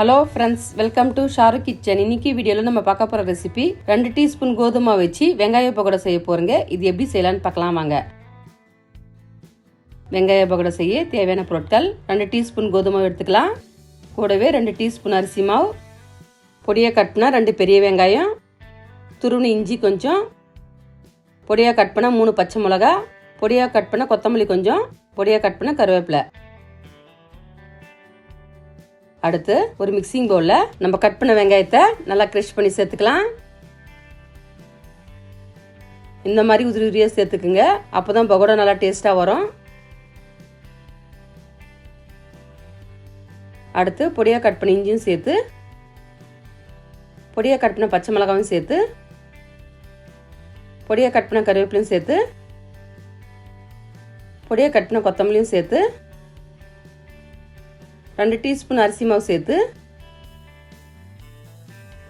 Hello friends welcome to Sharu kitchen இன்னைக்கு வீடியோவில் நம்ம பார்க்க போகிற ரெசிபி ரெண்டு டீஸ்பூன் கோதுமை வச்சு வெங்காய பக்கோடா செய்ய போகிறோங்க இது எப்படி செய்யலான்னு பார்க்கலாம் வாங்க. வெங்காய பக்கோடா செய்ய தேவையான பொருட்கள் ரெண்டு டீஸ்பூன் கோதுமை எடுத்துக்கலாம். கூடவே ரெண்டு டீஸ்பூன் அரிசி மாவு. பொடியாக கட் பண்ணால் ரெண்டு பெரிய வெங்காயம். துருவணி இஞ்சி கொஞ்சம். பொடியாக கட் பண்ணால் மூணு பச்சை மிளகா. பொடியாக கட் பண்ண கொத்தமல்லி கொஞ்சம். பொடியாக கட் பண்ண கருவேப்பிலை. அடுத்து ஒரு மிக்சிங் பவுலில் நம்ம கட் பண்ண வெங்காயத்தை நல்லா க்ரஷ் பண்ணி சேர்த்துக்கலாம். இந்த மாதிரி உதிரி உதிரியாக சேர்த்துக்குங்க. அப்போ தான் பகோடா நல்லா டேஸ்ட்டாக வரும். அடுத்து பொடியாக கட் பண்ண இஞ்சியும் சேர்த்து பொடியாக கட் பண்ண பச்சை மிளகாவும் சேர்த்து பொடியாக கட் பண்ண கருவேப்பிலையும் சேர்த்து பொடியாக கட் பண்ண கொத்தமல்லியும் சேர்த்து ரெண்டு டீஸ்பூன் அரிசி மாவு சேர்த்து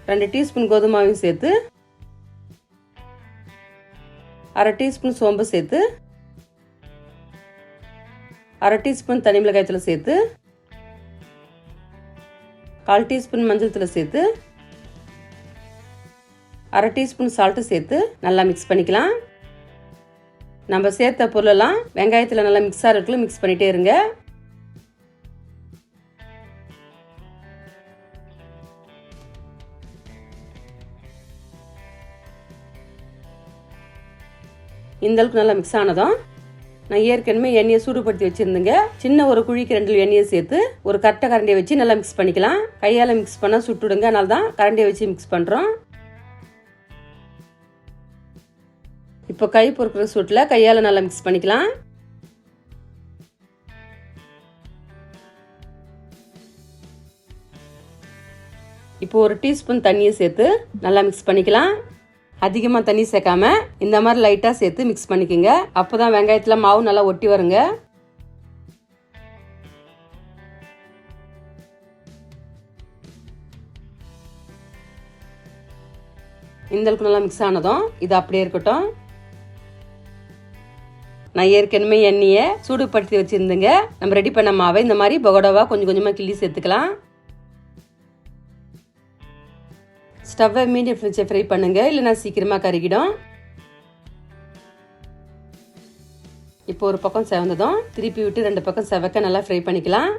ரெண்டு டீஸ்பூன் கோதுமை மாவையும் சேர்த்து அரை டீஸ்பூன் சோம்பு சேர்த்து அரை டீஸ்பூன் தனி மிளகாயத்தில் சேர்த்து கால் டீஸ்பூன் மஞ்சள் தூள் சேர்த்து அரை டீஸ்பூன் சால்ட்டு சேர்த்து நல்லா மிக்ஸ் பண்ணிக்கலாம். நம்ம சேர்த்த பொருளெல்லாம் வெங்காயத்தில் நல்லா மிக்ஸ் ஆகிறதுக்குள்ள மிக்ஸ் பண்ணிகிட்டே இருங்க. இந்த அளவுக்கு நல்லா மிக்ஸ் ஆனதும் நான் ஏற்கனவே எண்ணெயை சூடுபடுத்தி வச்சுருந்தேங்க. சின்ன ஒரு குழிக்கு ரெண்டு எண்ணெயை சேர்த்து ஒரு கரெக்டாக கரண்டியை வச்சு நல்லா மிக்ஸ் பண்ணிக்கலாம். கையால் மிக்ஸ் பண்ணால் சுட்டுடுங்க அதனால தான் கரண்டியை வச்சு மிக்ஸ் பண்ணுறோம் இப்போ கை பொறுக்கிற சூட்டில் கையால் நல்லா மிக்ஸ் பண்ணிக்கலாம். இப்போ ஒரு டீஸ்பூன் தண்ணியை சேர்த்து நல்லா மிக்ஸ் பண்ணிக்கலாம். அதிகமாக தண்ணி சேர்க்காம இந்த மாதிரி லைட்டாக சேர்த்து மிக்ஸ் பண்ணிக்கோங்க. அப்போ தான் வெங்காயத்தில் மாவு நல்லா ஒட்டி வருங்க. இந்த அளவுக்கு நல்லா மிக்ஸ் ஆனதும் இது அப்படியே இருக்கட்டும். நான் ஏற்கனவே எண்ணெயை சூடுபடுத்தி வச்சுருந்தேங்க. நம்ம ரெடி பண்ண மாவை இந்த மாதிரி பகோடாவாக கொஞ்சம் கொஞ்சமாக கிள்ளி சேர்த்துக்கலாம். ஸ்டவ்வை மீடியம் ஃப்ளேமில் ஃப்ரை பண்ணுங்க. இல்லைனா சீக்கிரமாக கருகிடும். இப்போ ஒரு பக்கம் செவந்ததும் திருப்பி விட்டு ரெண்டு பக்கம் செவக்க நல்லா ஃப்ரை பண்ணிக்கலாம்.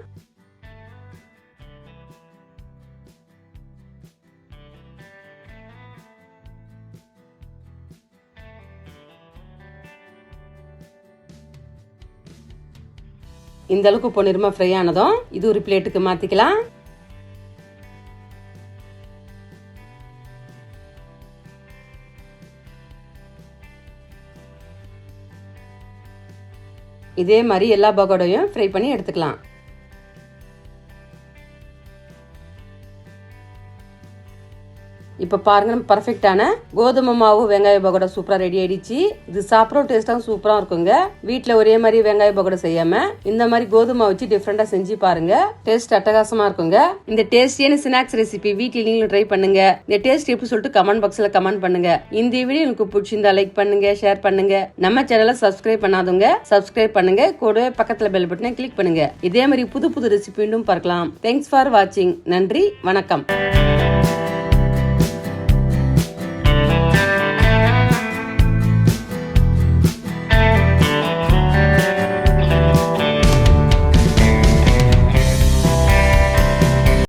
இந்த அளவுக்கு பொன்னிறமா ஃப்ரை ஆனதும் இது ஒரு பிளேட்டுக்கு மாற்றிக்கலாம் இதே மாதிரி எல்லா பகோடையும் ஃப்ரை பண்ணி எடுத்துக்கலாம். இப்போ பாருங்க நம்ம பர்ஃபெக்டான கோதுமை மாவு வெங்காய பகோடா சூப்பராக ரெடி ஆயிடுச்சு. இது சாப்பிட்ற டேஸ்ட்டாகவும் சூப்பராக இருக்குங்க. வீட்டில் ஒரே மாதிரி வெங்காய பகோடா செய்யாமல் இந்த மாதிரி கோதுமை வச்சு டிஃப்ரெண்ட்டாக செஞ்சு பாருங்க. டேஸ்ட் அட்டகாசமாக இருக்குங்க. இந்த டேஸ்டியான ஸ்நாக்ஸ் ரெசிபி வீட்டில் நீங்களும் ட்ரை பண்ணுங்க. இந்த டேஸ்ட் எப்படி சொல்லிட்டு கமெண்ட் பாக்ஸில் கமெண்ட் பண்ணுங்க. இந்த வீடியோ எனக்கு பிடிச்சிருந்தா லைக் பண்ணுங்க ஷேர் பண்ணுங்க. நம்ம சேனலை சப்ஸ்கிரைப் பண்ணாதவங்க சப்ஸ்கிரைப் பண்ணுங்க. கூடவே பக்கத்தில் பெல் பட்டனை கிளிக் பண்ணுங்க. இதே மாதிரி புது புது ரெசிபி பார்க்கலாம். தேங்க்ஸ் ஃபார் வாட்சிங் நன்றி வணக்கம்.